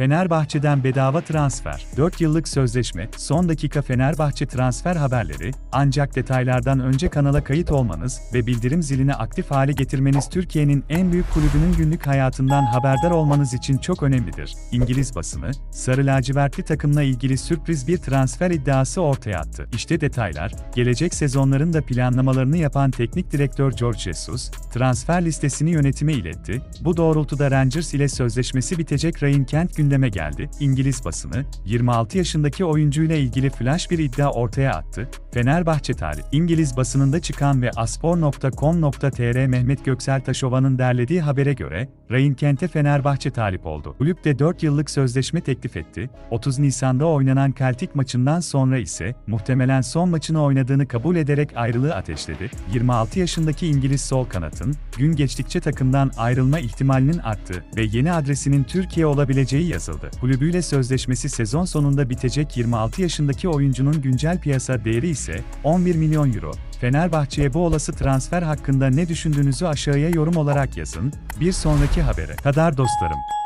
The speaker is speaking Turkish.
Fenerbahçe'den bedava transfer. 4 yıllık sözleşme, son dakika Fenerbahçe transfer haberleri, ancak detaylardan önce kanala kayıt olmanız ve bildirim zilini aktif hale getirmeniz Türkiye'nin en büyük kulübünün günlük hayatından haberdar olmanız için çok önemlidir. İngiliz basını, Sarı lacivertli takımla ilgili sürpriz bir transfer iddiası ortaya attı. İşte detaylar, gelecek sezonların da planlamalarını yapan teknik direktör George Jesus, transfer listesini yönetime iletti. Bu doğrultuda Rangers ile sözleşmesi bitecek Ryan Kent gündeme geldi. İngiliz basını, 26 yaşındaki oyuncuyla ilgili flash bir iddia ortaya attı. Fenerbahçe tarih, İngiliz basınında çıkan ve aspor.com.tr Mehmet Göksel Taşova'nın derlediği habere göre, Ryan Kent'e Fenerbahçe talip oldu. Kulüp de 4 yıllık sözleşme teklif etti. 30 Nisan'da oynanan Celtic maçından sonra ise, muhtemelen son maçını oynadığını kabul ederek ayrılığı ateşledi. 26 yaşındaki İngiliz sol kanatın, gün geçtikçe takımdan ayrılma ihtimalinin arttığı ve yeni adresinin Türkiye olabileceği yazıldı. Kulübüyle sözleşmesi sezon sonunda bitecek 26 yaşındaki oyuncunun güncel piyasa değeri ise 11 milyon euro. Fenerbahçe'ye bu olası transfer hakkında ne düşündüğünüzü aşağıya yorum olarak yazın. Bir sonraki habere kadar dostlarım.